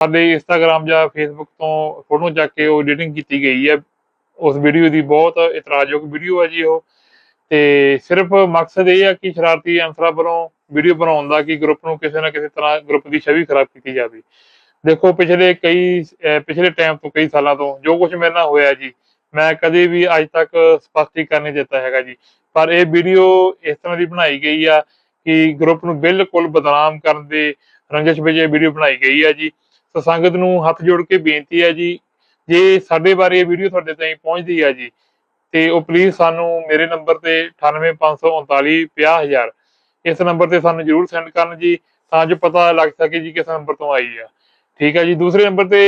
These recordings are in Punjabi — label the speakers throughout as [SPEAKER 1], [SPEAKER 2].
[SPEAKER 1] ਸਾਡੇ ਇੰਸਟਾਗ੍ਰam ਜਾਂ ਫੇਸਬੁੱਕ ਤੋਂ ਫੋਟੋ ਚੱਕ ਕੇ ਉਹ ਐਡੀਟਿੰਗ ਕੀਤੀ ਗਈ ਹੈ। ਉਸ ਵੀਡੀਓ ਦੀ ਬਹੁਤ ਇਤਰਾਜ਼ਯੋਗ ਵੀਡੀਓ ਹੈ ਜੀ ਉਹ। ਤੇ ਸਿਰਫ ਮਕਸਦ ਇਹ ਹੈ ਕਿ ਸ਼ਰਾਰਤੀ ਅਨਸਰਾਂ ਵੱਲੋਂ ਵੀਡੀਓ ਬਣਾਉਣ ਦਾ ਕਿ ਗਰੁੱਪ ਨੂੰ ਕਿਸੇ ਨਾ ਕਿਸੇ ਤਰ੍ਹਾਂ ਗਰੁੱਪ ਦੀ ਛਵੀ ਖਰਾਬ ਕੀਤੀ ਜਾਵੇ। ਦੇਖੋ, ਪਿਛਲੇ ਕਈ ਪਿਛਲੇ ਟਾਈਮ ਤੋਂ ਕਈ ਸਾਲਾਂ ਤੋਂ ਜੋ ਕੁਝ ਮੇਰੇ ਨਾਲ ਹੋਇਆ ਜੀ, ਮੈਂ ਕਦੇ ਵੀ ਅੱਜ ਤੱਕ ਸਪਸ਼ਟੀਕਰਨ ਨਹੀਂ ਦਿੱਤਾ ਹੈਗਾ ਜੀ। ਪਰ ਇਹ ਵੀਡੀਓ ਇਸ ਤਰ੍ਹਾਂ ਦੀ ਬਣਾਈ ਗਈ ਆ ਕਿ ਗਰੁੱਪ ਨੂੰ ਬਿਲਕੁਲ ਬਦਨਾਮ ਕਰਨ ਦੇ ਰੰਜਿਸ਼ ਵਿੱਚ ਇਹ ਵੀਡੀਓ ਬਣਾਈ ਗਈ ਆ ਜੀ। ਸੰਗਤ ਨੂੰ ਹੱਥ ਜੋੜ ਕੇ ਬੇਨਤੀ ਹੈ ਜੀ, ਜੇ ਸਾਡੇ ਬਾਰੇ ਇਹ ਵੀਡੀਓ ਤੁਹਾਡੇ ਤਾਈਂ ਪਹੁੰਚਦੀ ਹੈ ਜੀ, ਤੇ ਉਹ ਪਲੀਜ਼ ਸਾਨੂੰ ਮੇਰੇ ਨੰਬਰ ਤੇ 9853950000 ਇਸ ਨੰਬਰ ਤੇ ਸਾਨੂੰ ਜਰੂਰ ਸੈਂਡ ਕਰਨ ਜੀ, ਤਾਂ ਜੋ ਪਤਾ ਲੱਗ ਸਕੇ ਜੀ ਕਿਸ ਨੰਬਰ ਤੋਂ ਆਈ ਆ। ਠੀਕ ਹੈ ਜੀ, ਦੂਸਰੇ ਨੰਬਰ ਤੇ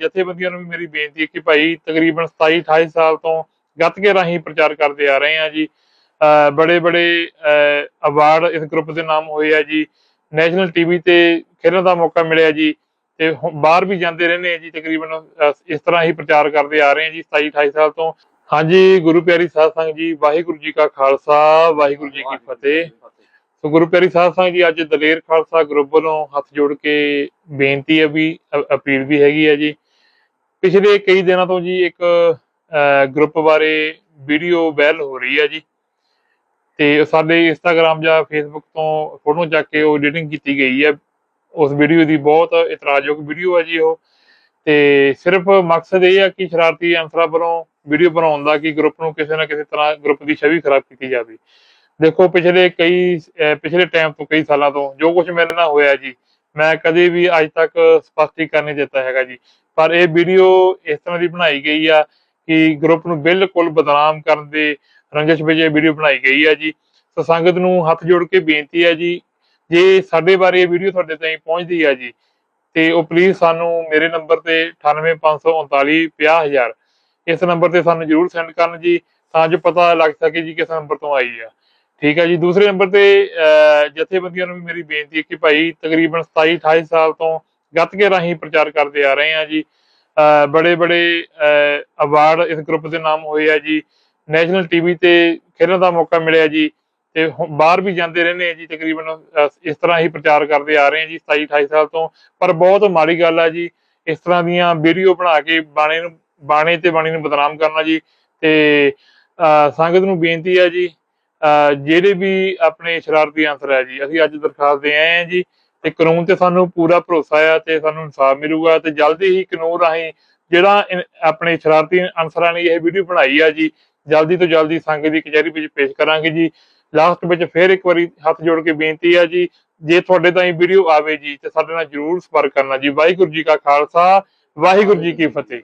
[SPEAKER 1] ਜਥੇਬੰਦੀਆਂ ਨੂੰ ਵੀ ਮੇਰੀ ਬੇਨਤੀ ਹੈ ਕਿ ਭਾਈ ਤਕਰੀਬਨ 27 28 ਸਾਲ ਤੋਂ ਗੱਤਕੇ ਰਾਹੀਂ ਪ੍ਰਚਾਰ ਕਰਦੇ ਆ ਰਹੇ ਆ ਜੀ। ਬੜੇ ਬੜੇ ਅਵਾਰਡ ਇਸ ਗਰੁੱਪ ਦੇ ਨਾਮ ਹੋਏ ਆ ਜੀ। ਨੈਸ਼ਨਲ ਟੀਵੀ ਤੇ ਖੇਡਣ ਦਾ ਮੌਕਾ ਮਿਲਿਆ ਜੀ। ਤੇ ਬਾਹਰ ਵੀ ਜਾਂਦੇ ਰਹਿੰਦੇ ਆ ਜੀ ਤਕਰੀਬਨ ਇਸ ਤਰ੍ਹਾਂ ਹੀ ਪ੍ਰਚਾਰ ਕਰਦੇ ਆ ਰਹੇ ਆ ਜੀ 27 28 ਸਾਲ ਤੋਂ। ਹਾਂਜੀ ਗੁਰੂ ਪਿਆਰੀ ਸਾਧ ਸੰਗਤ ਜੀ ਵਾਹਿਗੁਰੂ ਜੀ ਕਾ ਖਾਲਸਾ ਵਾਹਿਗੁਰੂ ਜੀ ਕੀ ਫਤਿਹ। ਸੋ ਗੁਰੂ ਪਿਆਰੀ ਸਾਧ ਸੰਗਤ ਜੀ ਅੱਜ ਦਲੇਰ ਖਾਲਸਾ ਗਰੁੱਪ ਵੱਲੋਂ ਹੱਥ ਜੋੜ ਕੇ ਬੇਨਤੀ ਹੈ ਵੀ ਅਪੀਲ ਵੀ ਹੈਗੀ ਹੈ ਜੀ। ਪਿਛਲੇ ਕਈ ਦਿਨਾਂ ਤੋਂ ਜੀ ਇੱਕ ਅ, ਗਰੁੱਪ ਬਾਰੇ ਵੀਡੀਓ ਵਾਇਰਲ ਹੋ ਰਹੀ ਹੈ ਜੀ। ਤੇ ਸਾਡੇ ਇੰਸਟਾਗ੍ਰam ਜਾਂ ਫੇਸਬੁੱਕ ਤੋਂ ਫੋਟੋ ਚੱਕ ਕੇ ਉਹ ਐਡੀਟਿੰਗ ਕੀਤੀ ਗਈ ਹੈ। ਉਸ ਵੀਡੀਓ ਦੀ ਬਹੁਤ ਇਤਰਾਜ਼ਯੋਗ ਵੀਡੀਓ ਹੈ ਜੀ ਉਹ। ਤੇ ਸਿਰਫ ਮਕਸਦ ਇਹ ਹੈ ਕਿ ਸ਼ਰਾਰਤੀ ਅਨਸਰਾਂ ਵੱਲੋਂ ਵੀਡੀਓ ਬਣਾਉਣ ਦਾ ਕਿ ਗਰੁੱਪ ਨੂੰ ਕਿਸੇ ਨਾ ਕਿਸੇ ਤਰ੍ਹਾਂ ਗਰੁੱਪ ਦੀ ਛਵੀ ਖਰਾਬ ਕੀਤੀ ਜਾਵੇ। ਦੇਖੋ, ਪਿਛਲੇ ਕਈ ਪਿਛਲੇ ਟਾਈਮ ਤੋਂ ਕਈ ਸਾਲਾਂ ਤੋਂ ਜੋ ਕੁਝ ਮੇਰੇ ਨਾਲ ਹੋਇਆ ਜੀ, ਮੈਂ ਕਦੇ ਵੀ ਅੱਜ ਤੱਕ ਸਪਸ਼ਟੀਕਰਨ ਨਹੀਂ ਦਿੱਤਾ ਹੈਗਾ ਜੀ। ਪਰ ਇਹ ਵੀਡੀਓ ਇਸ ਤਰ੍ਹਾਂ ਦੀ ਬਣਾਈ ਗਈ ਆ ਕਿ ਗਰੁੱਪ ਨੂੰ ਬਿਲਕੁਲ ਬਦਨਾਮ ਕਰਨ ਦੇ ਰੰਜਿਸ਼ ਵਿੱਚ ਇਹ ਵੀਡੀਓ ਬਣਾਈ ਗਈ ਆ ਜੀ। ਸੋ ਸੰਗਤ ਨੂੰ ਹੱਥ ਜੋੜ ਕੇ ਬੇਨਤੀ ਹੈ ਜੀ ਜੇ ਸਾਡੇ ਬਾਰੇ ਇਹ ਵੀਡੀਓ ਤੁਹਾਡੇ ਤਾਈਂ ਪਹੁੰਚਦੀ ਆ ਜੀ, ਤੇ ਉਹ ਪਲੀਜ਼ ਸਾਨੂੰ ਮੇਰੇ ਨੰਬਰ ਤੇ 9853950000 ਇਸ ਨੰਬਰ ਤੇ ਸਾਨੂੰ ਜਰੂਰ ਸੈਂਡ ਕਰਨ ਜੀ, ਤਾਂ ਜੋ ਪਤਾ ਲੱਗ ਸਕੇ ਜੀ ਕਿਸ ਨੰਬਰ ਤੋਂ ਆਈ ਆ। ਠੀਕ ਹੈ ਜੀ, ਦੂਸਰੇ ਨੰਬਰ ਤੇ ਜਥੇਬੰਦੀਆਂ ਨੂੰ ਵੀ ਮੇਰੀ ਬੇਨਤੀ ਹੈ ਕਿ ਭਾਈ ਤਕਰੀਬਨ 27 28 ਸਾਲ ਤੋਂ ਗੱਤਕੇ ਰਾਹੀਂ ਪ੍ਰਚਾਰ ਕਰਦੇ ਆ ਰਹੇ ਆ ਜੀ। ਬੜੇ ਬੜੇ ਅਵਾਰਡ ਇਸ ਗਰੁੱਪ ਦੇ ਨਾਮ ਹੋਏ ਆ ਜੀ। ਨੈਸ਼ਨਲ ਟੀਵੀ ਤੇ ਖੇਡਣ ਦਾ ਮੌਕਾ ਮਿਲਿਆ ਜੀ। ਤੇ ਬਾਹਰ ਵੀ ਜਾਂਦੇ ਰਹਿੰਦੇ ਆ ਜੀ, ਤਕਰੀਬਨ ਇਸ ਤਰ੍ਹਾਂ ਹੀ ਪ੍ਰਚਾਰ ਕਰਦੇ ਆ ਰਹੇ ਆ ਜੀ 27 28 ਸਾਲ ਤੋਂ। ਪਰ ਬਹੁਤ ਮਾੜੀ ਗੱਲ ਆ ਜੀ, ਇਸ ਤਰ੍ਹਾਂ ਦੀਆਂ ਵੀਡੀਓ ਬਣਾ ਕੇ ਬਾਣੇ ਨੂੰ, ਬਾਣੇ ਤੇ ਬਾਣੀ ਨੂੰ ਬਦਨਾਮ ਕਰਨਾ ਜੀ। ਤੇ ਸੰਗਤ ਨੂੰ ਬੇਨਤੀ ਹੈ ਜੀ ਜਿਹੜੇ ਵੀ ਆਪਣੇ ਸ਼ਰਾਰਤੀ ਅੰਸਰ ਹੈ ਜੀ, ਅਸੀਂ ਅੱਜ ਦਰਖਾਸਤ ਦੇ ਆਏ ਆ ਜੀ, ਤੇ ਕਾਨੂੰਨ ਤੇ ਸਾਨੂੰ ਪੂਰਾ ਭਰੋਸਾ ਆ ਤੇ ਸਾਨੂੰ ਇਨਸਾਫ ਮਿਲੂਗਾ ਤੇ ਜਲਦੀ ਹੀ ਕਾਨੂੰਨ ਰਾਹੀਂ ਜਿਹੜਾ ਆਪਣੇ ਸ਼ਰਾਰਤੀ ਅਨਸਰਾਂ ਨੇ ਇਹ ਵੀਡੀਓ ਬਣਾਈ ਆ ਜੀ, ਜਲਦੀ ਤੋਂ ਜਲਦੀ ਸੰਗਤ ਦੀ ਕਚਹਿਰੀ ਵਿੱਚ ਪੇਸ਼ ਕਰਾਂਗੇ ਜੀ। ਲਾਸਟ ਵਿੱਚ ਫੇਰ ਇੱਕ ਵਾਰੀ ਹੱਥ ਜੋੜ ਕੇ ਬੇਨਤੀ ਆ ਜੀ, ਜੇ ਤੁਹਾਡੇ ਤਾਈਂ ਵੀਡੀਓ ਆਵੇ ਜੀ, ਤੇ ਸਾਡੇ ਨਾਲ ਜਰੂਰ ਸੰਪਰਕ ਕਰਨਾ ਜੀ। ਵਾਹਿਗੁਰੂ ਜੀ ਕਾ ਖਾਲਸਾ, ਵਾਹਿਗੁਰੂ ਜੀ ਕੀ ਫਤਿਹ।